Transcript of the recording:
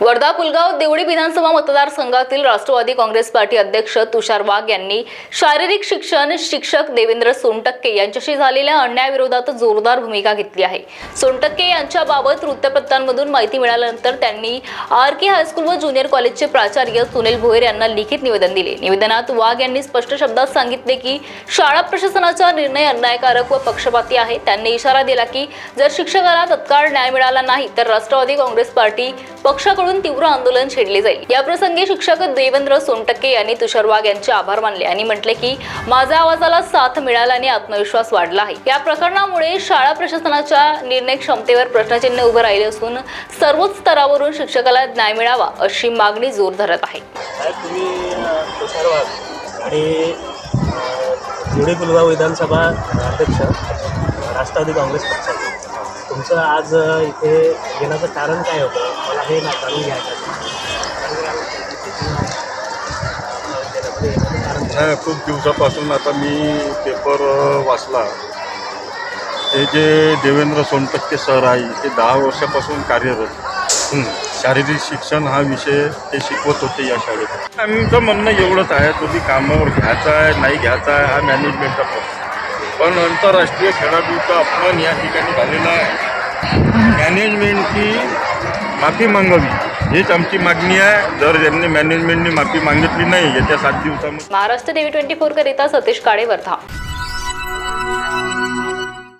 वर्धा पुलगाव देवडी विधानसभा मतदारसंघातील राष्ट्रवादी काँग्रेस पार्टी अध्यक्ष तुषार वाघ यांनी शारीरिक शिक्षण शिक्षक देवेंद्र सोनटक्के यांच्याशी झालेल्या अन्यायाविरोधात जोरदार भूमिका घेतली आहे. सोनटक्के यांच्याबाबत वृत्तपत्रांमधून माहिती मिळाल्यानंतर त्यांनी आर के हायस्कूल व ज्युनियर कॉलेजचे प्राचार्य सुनील भोयर यांना लिखित निवेदन दिले. निवेदनात वाघ यांनी स्पष्ट शब्दात सांगितले की शाळा प्रशासनाचा निर्णय अन्यायकारक व पक्षपाती आहे. त्यांनी इशारा दिला की जर शिक्षकाला तत्काळ न्याय मिळाला नाही तर राष्ट्रवादी काँग्रेस पार्टी पक्षाकडून तीव्र आंदोलन छेडले जाईल. याप्रसंगी शिक्षक देवेंद्र सोनटक्के यांनी तुषार वाघ यांचे आभार मानले आणि म्हटले की माझ्या आवाजाला साथ मिळाल्याने आत्मविश्वास वाढला आहे. या प्रकरणामुळे शाळा प्रशासनाच्या निर्णय क्षमतेवर प्रश्नचिन्ह उभं राहिले असून सर्वोच्च स्तरावरून शिक्षकाला न्याय मिळावा अशी मागणी जोर धरत आहे. आणि पुलगाव विधानसभा अध्यक्ष राष्ट्रवादी काँग्रेस पक्षाचे. तुमचं आज इथे येण्याचं कारण काय होतं? मला हे ना जाणून घ्यायचं खूप दिवसापासून आता मी पेपर वाचला. ते जे देवेंद्र सोनटक्के सर आहे ते दहा वर्षापासून कार्यरत. हं. शारीरिक शिक्षण हा विषय ते शिकवत होते या शाळेत. आमचं म्हणणं एवढंच आहे तुम्ही कामावर घ्यायचा आहे नाही घ्यायचा आहे हा मॅनेजमेंटचा प्रश्न. पण आंतरराष्ट्रीय खेळाडूचा अपमान या ठिकाणी झालेला आहे. मॅनेजमेंटची माफी मागावी हीच आमची मागणी आहे. जर ज्यांनी मॅनेजमेंटने माफी मागितली नाही याच्या सात दिवसामध्ये. महाराष्ट्र टीव्ही ट्वेंटी फोर करिता सतीश काळे वर्धा